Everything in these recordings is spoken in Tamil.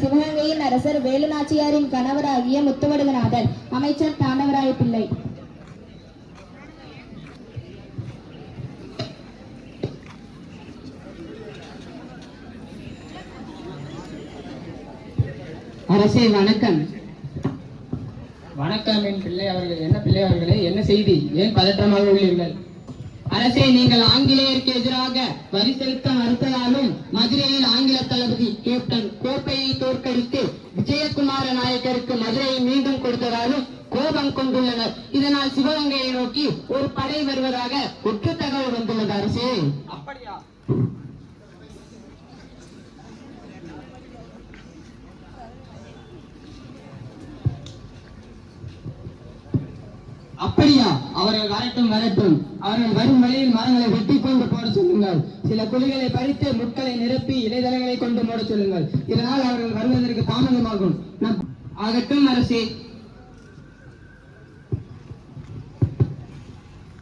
சிவகங்கையின் அரசர் வேலுநாச்சியாரின் கணவராகிய முத்துவடுகநாதன் அமைச்சர் தாண்டவராய பிள்ளை அரசே வணக்கம். வணக்கம் என் பிள்ளை அவர்கள் என்ன பிள்ளை அவர்களே என்ன செய்தி? ஏன் பதற்றமாக உள்ளீர்கள்? அரசே நீங்கள் ஆங்கிலேயருக்கு எதிராக வரி செலுத்த மறுத்ததாலும் மதுரையில் ஆங்கில தளபதி கேப்டன் கோப்பையை தோற்கடித்து விஜயகுமார நாயக்கருக்கு மதுரையை மீண்டும் கொடுத்ததாலும் கோபம் கொண்டுள்ளனர். இதனால் சிவகங்கையை நோக்கி ஒரு படை வருவதாக குற்ற தகவல் வந்துள்ளது அரசே. அப்படியா? அப்படியா? அவர்கள் வரட்டும் வரட்டும் அவர்கள் வரும் வழியில் மரங்களை வெட்டி கொண்டு போட சொல்லுங்கள். சில குழிகளை பறித்து முட்களை நிரப்பி இலைதலைகளை கொண்டு மூட சொல்லுங்கள். இதனால் அவர்கள் வருவதற்கு தாமதமாகும். நம்- ஆகட்டும் அரசே.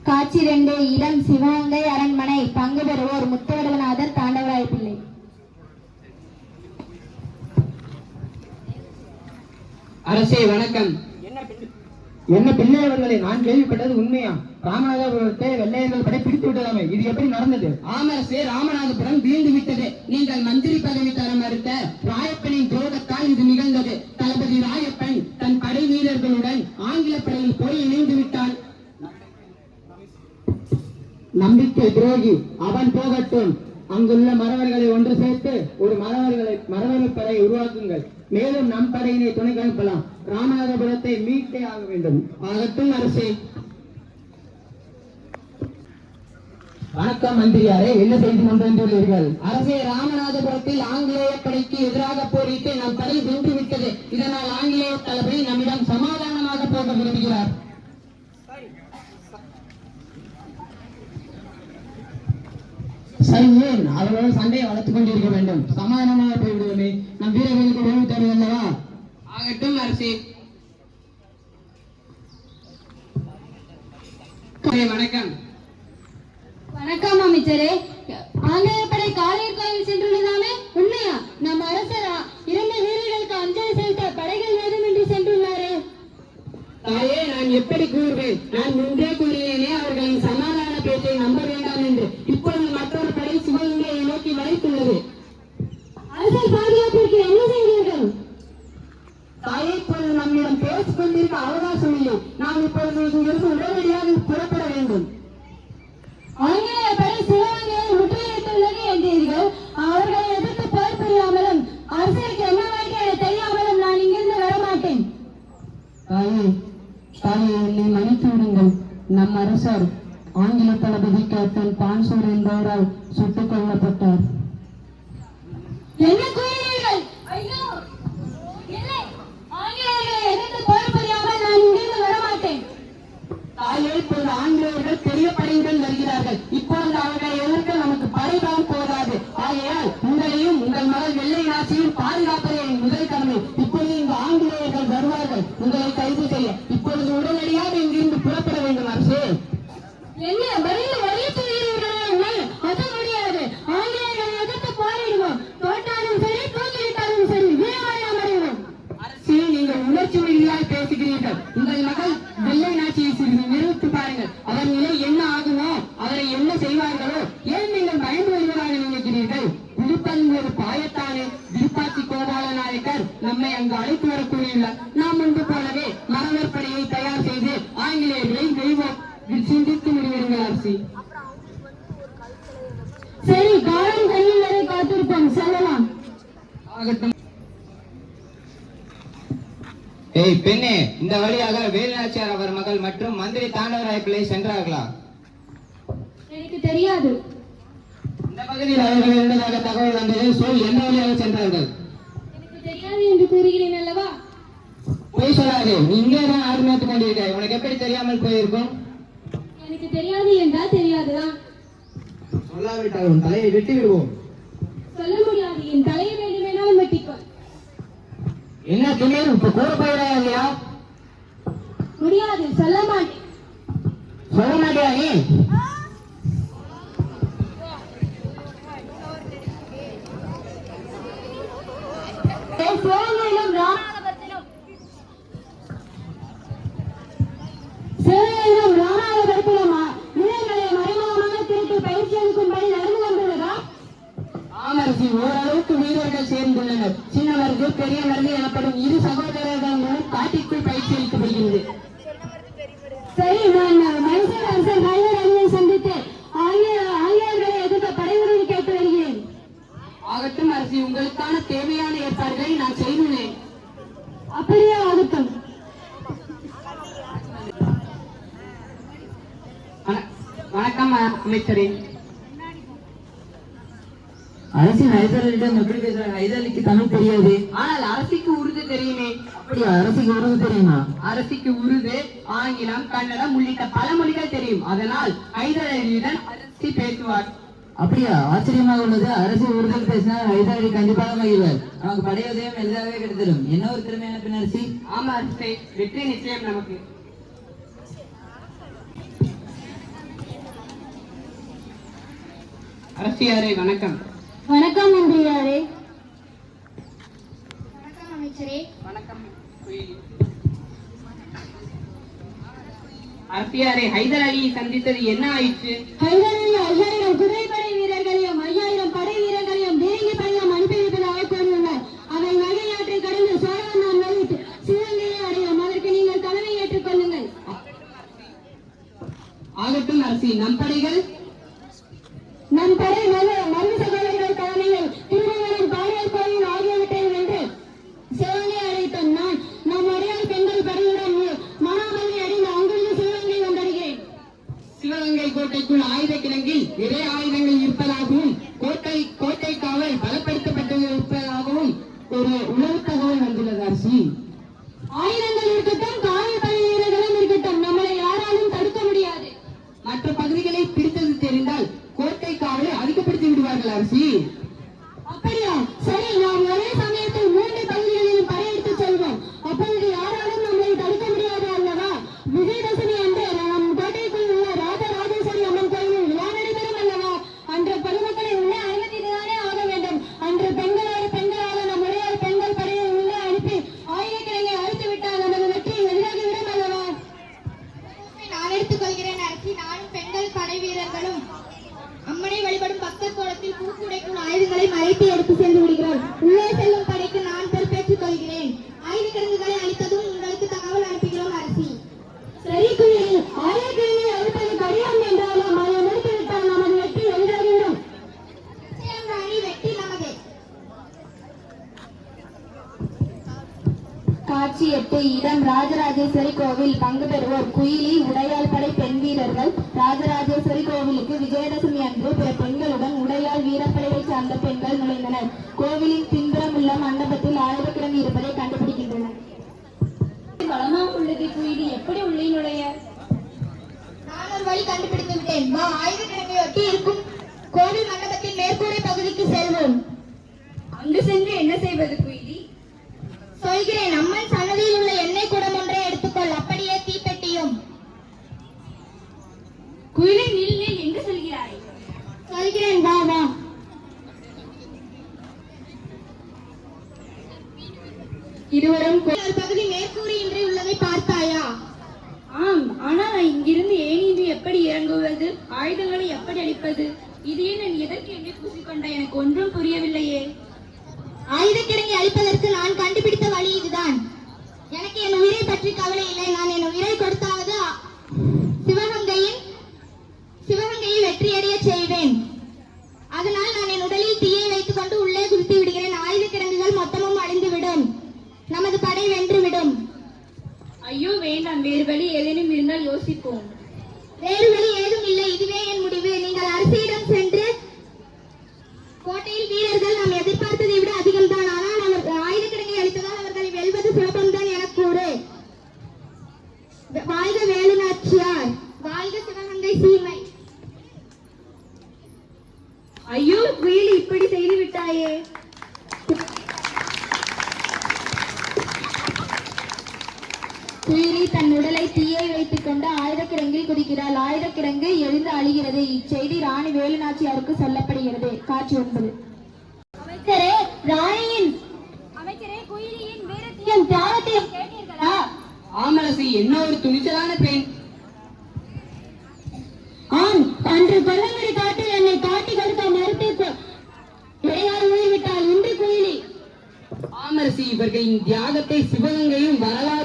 காட்சி ரெண்டு இடம் சிவகங்கை அரண்மனை. பங்கு பெறுவோர் முத்துவடுகநாதர் தாண்டவராய பிள்ளை. அரசே வணக்கம். என்ன பிள்ளை அவர்களே? நான் கேள்விப்பட்டது உண்மையா? ராமநாதபுரத்தை வெள்ளையர்கள் படை பிடித்து விட்டதாமே. இது எப்படி நடந்தது? ஆமரசே ராமநாதபுரம் வீழ்ந்து விட்டது. நீங்கள் மந்திரி பதவி தர மறுத்த ராயப்பனின் துரோகத்தால் இது நிகழ்ந்தது. தளபதி ராயப்பன் தன் படை வீரர்களுடன் ஆங்கில படையில் போய் இணைந்து விட்டான். நம்பிக்கை துரோகி அவன் போகட்டும். அங்குள்ள மறவர்களை ஒன்று சேர்த்து ஒரு மறவர்களை மறவர் படை உருவாக்குங்கள். மேலும் நம் படையினை துணை அனுப்பலாம். ராமநாதபுரத்தை மீட்டே ஆக வேண்டும். ஆகட்டும் அரசே. வணக்கம் மந்திரியாரே என்ன செய்து கொண்டு வந்துள்ளீர்கள்? அரசே ராமநாதபுரத்தில் ஆங்கிலேய படைக்கு எதிராக போரிட்டு நம் படை வென்று விட்டது. இதனால் ஆங்கிலேய தளபதி நம்மிடம் சமாதானமாக போக விரும்புகிறார். சரி ஏன்? அவர்களோடு சண்டையை வளர்த்துக் கொண்டிருக்க வேண்டும். சமாதானமாக போய்விடுவோமே. நம் வீரர்களுக்கு உணவு தருவது அல்லவா? ஆகட்டும் அரசே. வணக்கம். வணக்கம் அமைச்சரே. ஆங்கிலேய படை காளையர் கோயில் சென்றுள்ளதாமே? உண்மையா? நம் அரசரா? இரண்டு வீரர்களுக்கு அஞ்சலி செலுத்த படைகள் வேண்டுமென்று சென்றுள்ளாரே. தாயே நான் எப்படி கூறுவேன்? நான் முன்பே கூறினேனே அவர்களின் சமாதான பேச்சை நம்ப வேண்டாம் என்று. இப்பொழுது மற்றொரு படை சிவகங்கையை நோக்கி வளைத்துள்ளது. அரசர் பாதுகாப்பிற்கு என்ன செய்தீர்கள் தாயே இப்பொழுது நம்மிடம் கொண்டிருக்க அவகாசம் இல்லை. நாம் இப்பொழுது இங்கிருந்து உடனடியாக புறப்பட வேண்டும். ஆங்கிலேய படை சிவகங்கையை முற்றுகையிட்டுள்ளது என்றீர்கள். அவர்களை எதிர்த்து போர் புரியாமலும் அரசருக்கு என்ன வாழ்க்கை என தெரியாமலும் நான் இங்கிருந்து வரமாட்டேன். தாயே தாயே என்னை மன்னித்து விடுங்கள். நம் அரசர் ஆங்கில தளபதி கேப்டன் பான்சூர் என்பவரால் சுட்டுக் கொல்லப்பட்டார். என்ன ஐயோ இல்லை ஆங்கிலேயர்களை எதிர்த்து போர் புரியாமல் நான் இங்கிருந்து வரமாட்டேன் தாயே இப்பொழுது ஆங்கிலேயர்கள் பெரிய படையுடன் வருகிறார்கள் இப்பொழுது அவர்களை எதிர்க்க நமக்கு படைபலம் போதாது. ஆகையால் உங்களையும் உங்கள் மகள் வெள்ளை நாச்சியும் பாதுகாப்பதே என் முதல் கடமை. இப்பொழுது இந்த ஆங்கிலேயர்கள் வருவார்கள். உங்களை கைது செய்ய. இப்பொழுது உடனடியாக இங்கிருந்து புறப்பட வேண்டும் அரசே. என்ன? என்ன அது முடியாது. ஆங்கிலேயர்களை எதிர்த்து போரிடுவோம். தோற்றாலும் சரி தூக்கிவிட்டாலும் சரி வீரமணி அமருவோம். அரசே நீங்கள் உணர்ச்சி மொழியால் பேசுகிறீர்கள். உங்கள் மகள் வெள்ளை நாச்சியை சிறிது நிறுத்தி பாருங்கள். அவர் நிலை என்ன ஆகுமோ அவரை என்ன செய்வார்களோ ஏன் நீங்கள் பயந்து வருவதாக நினைக்கிறீர்கள்? விழுப்பன் ஒரு பாயத்தானே. விருப்பாச்சி கோபால நாயக்கர் நம்மை அங்கு அழைத்து வர கூறியுள்ளார் நாம் முன்பு போலவே மரவர் படையை தயார் செய்து ஆங்கிலேயர்களை வெய்வோம் சிந்தித்து முடிவெடுங்கள் அரசு. ஏய் பெண்ணே இந்த வழியாக வேலுநாச்சியார் அவர் மகள் மற்றும் மந்திரி தாண்டவராய பிள்ளை சென்றார்களா? எனக்கு தெரியாது. இந்த பகுதியில் அவர்கள் இருந்ததாக தகவல் வந்தது. சொல் என்ன வழியாக சென்றார்கள்? எனக்கு தெரியாது என்று கூறுகிறேன் அல்லவா? போய் சொல்லாதே நீ இங்கே தான் ஆடு மேய்த்து கொண்டிருக்காய் உனக்கு எப்படி தெரியாமல் போயிருக்கும்? எனக்கு தெரியாது என்றால் தெரியாதுதான். சொல்லாவிட்டால் உன் தலையை வெட்டி விடுவோம் சொல்ல முடியாது. என் தலையை வேண்டுமென்றாலும் வெட்டிக்கொள். என்ன திடீர் இப்ப கூட போயிடா இல்லையா? முடியாது சொல்ல மாட்டேன். சொல்ல மாட்டியா நீ? சின்னவர்கள் பெரியவர்கள் எனப்படும் இரு சகோதரர்கள் மூலம் காட்டிற்குள் பயிற்சி அளிக்கப்படுகிறது சரி நான் மைசூர் அரசர் ஹைதர் அலியை சந்தித்து ஆங்கில ஆங்கிலேயர்களை எதிர்க்க படை உதவி கேட்டு வருகிறேன். ஆகட்டும் அரசி உங்களுக்கான தேவையான ஏற்பாடுகளை நான் செய்துள்ளேன். அப்படியே ஆகட்டும். வண- வணக்கம் அமைச்சரே. அரசின் ஹைதரலிடம் எப்படி பேசுற? ஹைதரலிக்கு தமிழ் தெரியாது. ஆனால் அரசிக்கு உருது தெரியுமே. அப்படியா அரசிக்கு உருது தெரியுமா? அரசிக்கு உருது ஆங்கிலம் கன்னடம் உள்ளிட்ட பல மொழிகள் தெரியும். அதனால் ஹைதரலியுடன் அரசி பேசுவார். அப்படியா? ஆச்சரியமாக உள்ளது. அரசு உறுதியில் பேசினால் ஹைதராலி கண்டிப்பாக மகிழ்வார். நமக்கு படையுதயம் எளிதாகவே கிடைத்திடும். என்ன ஒரு திறமையான பின்னரசி ஆமா அரசே வெற்றி நிச்சயம் நமக்கு. அரசியாரே வணக்கம். வணக்கம் மந்திரியாரே வணக்கம் அமைச்சரே. வணக்கம். அரசியாரே ஹைதர் அலியை சந்தித்தது என்ன ஆயிற்று? ஹைதர் நிறைய ஆயுதங்கள் இருப்பதாகவும் கோட்டை கோட்டை காவல் பலப்படுத்தப்பட்டு இருப்பதாகவும் ஒரு உளவு தகவல் வந்துள்ளது அரசி. ஆயுதங்கள் இருக்கட்டும் காவல் படை வீரர்களும் இருக்கட்டும் நம்மளை யாராலும் தடுக்க முடியாது. மற்ற பகுதிகளை பிடித்தது தெரிந்தால் கோட்டை காவலை அதிகப்படுத்தி விடுவார்கள் அரசி. அப்படியா? சரி நாம் ஒரே சமயத்தில் மூன்று பகுதிகளிலும் படையெடுத்து செல்வோம். அப்பொழுது யாராலும் நம்மை தடுக்க முடியாது அல்லவா? விஜயதசமி அன்று நம் கோட்டைக்குள் உள்ள ராஜராஜேஸ்வரி அம்மன் கோயிலில் விழா நடைபெறும் அல்லவா அன்று பொதுமக்களை உள்ளே அனுமதித்துதானே ஆக வேண்டும் அன்று பெண்களோடு பெண்களாக நம்முடைய பெண்கள் படையை உள்ளே அனுப்பி ஆயுதக்கிழங்கை அறுத்து விட்டால் நமது வெற்றி எளிதாகிவிடும் அல்லவா நான் எடுத்துக் கொள்கிறேன் அரசி நானும் பெண்கள் படை வீரர்களும் அம்மனை வழிபடும் பக்தர் கோலத்தில் பூக்குடைக்கும் ஆயுதங்களை மறைத்து எடுத்து சென்று விடுகிறோம் உள்ளே செல்லும் படைக்கு நான் பொறுப்பேற்றுக் கொள்கிறேன் ஆயுத கிடங்குகளை அளித்ததும் உங்களுக்கு தகவல் அனுப்புகிறோம் அரசி சரி குயில் ஆயுதக்கிழங்கை அறுப்பது கடினம் என்றாலும் அதை முடித்துவிட்டால் நமது வெற்றி எளிதாகிவிடும் நிச்சயம் ராணி வெற்றி நமதே காட்சி எட்டு இடம் ராஜராஜேஸ்வரி கோவில் பங்கு பெறுவோர் குயிலி உடையாள் படை பெண் வீரர்கள். ராஜராஜேஸ்வரி கோவிலுக்கு விஜயதசமி அன்று பிற பெண்களுடன் உடையாள் வீரப்படையை சார்ந்த பெண்கள் நுழைந்தனர். கோவிலின் பின்புறம் உள்ள மண்டபத்தில் ஆயிரக்கிழங்கு இருப்பதை கண்டுபிடிக்கின்றனர். பலமாக உள்ளது குயிலி எப்படி உள்ளே நுழைய? நான் ஒரு வழி கண்டுபிடித்து விட்டேன். வா ஒட்டி இருக்கும் கோவில் மண்டபத்தின் மேற்கூரை பகுதிக்கு செல்வோம். அங்கு சென்று என்ன செய்வது குயிலி? ஆயுதங்களை எப்படி அளிப்பது இது என்ன நீ எதற்கு என்னை பூசிக்கொண்ட எனக்கு ஒன்றும் புரியவில்லையே. ஆயுத கிடங்கை அழிப்பதற்கு நான் கண்டுபிடித்த வழி இதுதான். எனக்கு என் உயிரை பற்றி கவலை இல்லை. நான் என் உயிரை கொடுத்தாவது சிவகங்கையின் சிவகங்கையை வெற்றியடைய செய்வேன். அதனால் நான் என் உடலில் தீயை வைத்துக் கொண்டு உள்ளே குதித்து விடுகிறேன். ஆயுத கிடங்குகள் மொத்தமும் அழிந்துவிடும். நமது படை வென்றுவிடும். ஐயோ வேண்டாம். வேறு வழி ஏதேனும் இருந்தால் யோசிப்போம் வேறு வழி ஏதும் இல்லை இதுவே என் முடிவு நீங்கள் அரசியிடம் சென்று கோட்டையில் வீரர்கள் நாம் எதிர்பார்த்ததை விட அதிகம்தான் ஆனால் அவர் ஆயுத கிடங்கை அளித்ததால் அவர்களை வெல்வது சுலபம்தான் என கூறு வாழ்க வேலுநாச்சியார் வாழ்க சிவகங்கை சீமை ஐயோ குயில் இப்படி செய்து விட்டாயே குயிலி தன் உடலை தீயை ஆயுதக்கிடங்கில் குதிக்கிறாள் ஆயுதக்கிடங்கு எழுந்து அழிகிறது. இச்செய்தி ராணி வேலுநாச்சியாருக்கு சொல்லப்படுகிறது. காட்சி ஒன்பது. அமைச்சரே ராணியின் அமைச்சரே வீரியின் வீரத்தையும் தியாகத்தையும் கேட்டீர்களா? ஆமரசி என்ன ஒரு துணிச்சலான பெண். ஆம் அன்று கொல்லங்குடி காட்டில் என்னை காட்டி கொடுக்க மறுத்து இடையால் ஊறிவிட்டாள் இன்று குயிலி. ஆமரசி இவர்களின் தியாகத்தை சிவகங்கையும் மறவாது